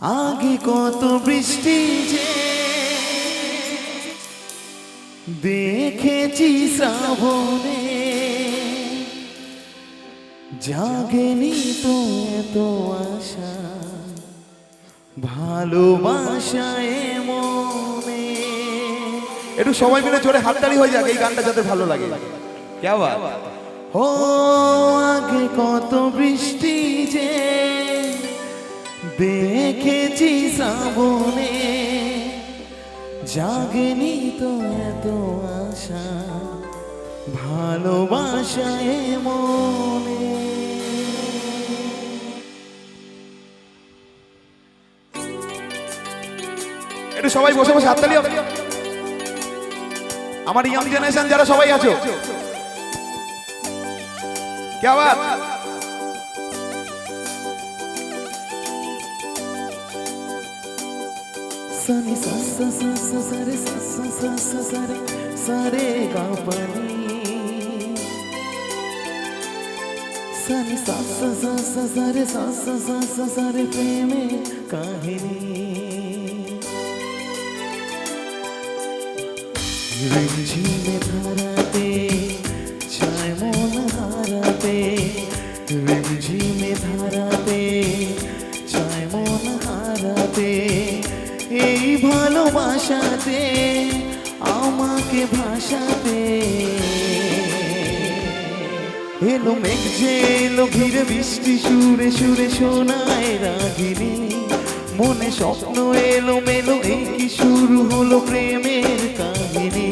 আগে কত বৃষ্টি যে দেখেছি শ্রাবণে জাগেনি তো এত আশা ভালোবাসায় মনে একটু সবাই মিলে জোরে হাততালি হয়ে যাক এই গানটা যাতে ভালো লাগে। কে বাত ও আগে কত বৃষ্টি যে দেখেছি শ্রাবণে, জাগেনি তো এত আশা ভালোবাসায় মনে। একটু সবাই বসে বসে হাততালি হবে। আমার ইয়াং জেনারেশন যারা সবাই আছো, কে বাত सनि सा सा स सा रे स स स स स रे स रे गा पनी सनी सा सा सा स सा स रे स स स स स रे प्रेम कहानी। रंजी में धराते, चाय मोन हारते रंजी में धरा ভালোবাসাতে আমাকে ভাসাতে এলো মেঘ যে এলো ঘিরে বৃষ্টি সুরে সুরে শোনায় রাগিনী। মনে স্বপ্ন এলো মেলো এই কি শুরু হলো প্রেমের কাহিনী।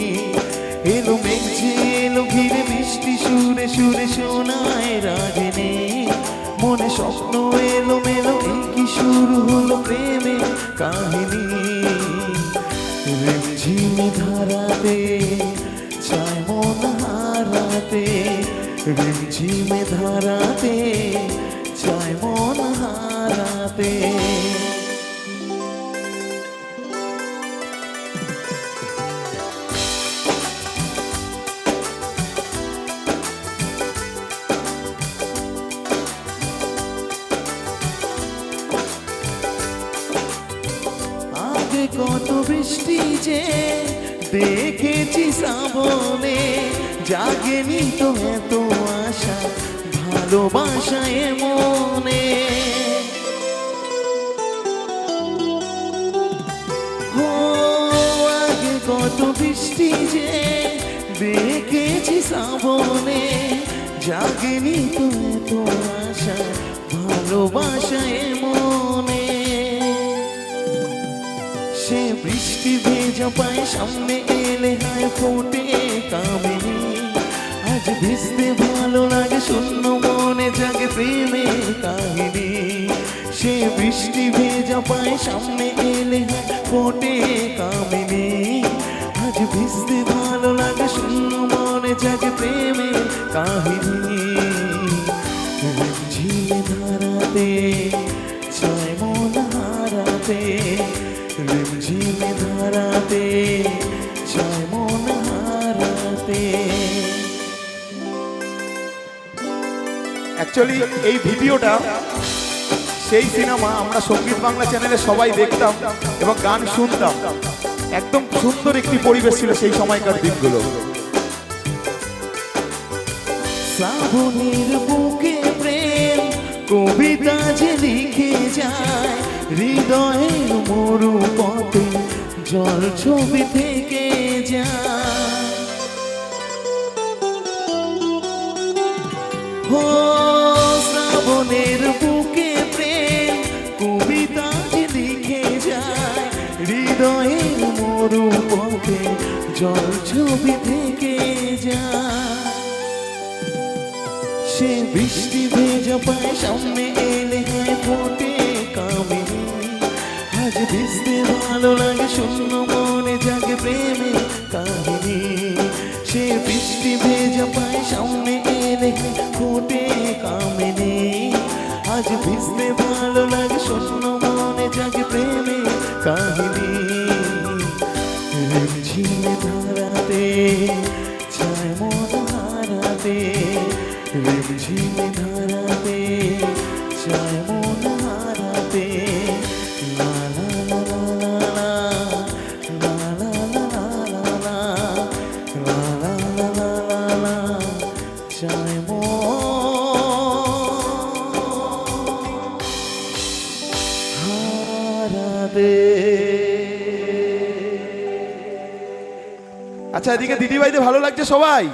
এলো মেঘ যে এলো ঘিরে বৃষ্টি সুরে সুরে শোনায় রাগিনী। মনে স্বপ্ন এলো মেলো এই কি শুরু হলো প্রেমের কাহিনী। ধারাতে চায় মন হারাতে রিমঝিমে ধারাতে চায় মন হারাতে কত বৃষ্টি যে দেখেছি শ্রাবণে, জাগেনি তো এত আশা ভালোবাসায় মনে আগে কত বৃষ্টি যে দেখেছি শ্রাবণে, জাগেনি তো এত আশা ভালোবাসায় মনে সে বৃষ্টি ভেজা পায় সামনে এলে হায় ফোটে কামিনী আজ ভিজতে ভালো লাগে, শূন্য মনে জাগে প্রেমের কাহিনী। সে বৃষ্টি ভেজা পায় সামনে এলে হায় ফোটে কামিনী আজ ভিজতে ভালো লাগে, শূন্য মনে জাগে প্রেমের কাহিনী। রিমঝিমে ধারাতে ছয় মন হারাতে অ্যাকচুয়ালি এই ভিডিওটা সেই সিনেমা আমরা সংগীত বাংলা চ্যানেলে সবাই দেখতাম এবং গান শুনতাম। একদম সুন্দর একটি পরিবেশ ছিল সেই সময়কার দিনগুলো। শ্রাবণের বুকে প্রেম কবিতা যে লিখে যায় হৃদয়ের মরু পথে জল ছবি থেকে যা। ও শ্রাবণের বুকে প্রেম, কবিতা যে লিখে যায় হৃদয়ের মরু পথে জল ছবি থেকে যায় সে বৃষ্টি ভেজা পায়, সামনে এলে হয় ফোটে। আজ ভিজতে ভালো লাগে, শূন্য মনে প্রেমে কাহিনী। সে বৃষ্টি ভেজা পায় সামনে কামিনী। আজ ভিজতে ভালো লাগে, শূন্য মনে জাগে প্রেমে কাহিনী। ঝিমে ধারাতে ছায় মন হারাতে ধারাতে আচ্ছা এদিকে দিদি ভাইদের ভালো লাগছে সবাই?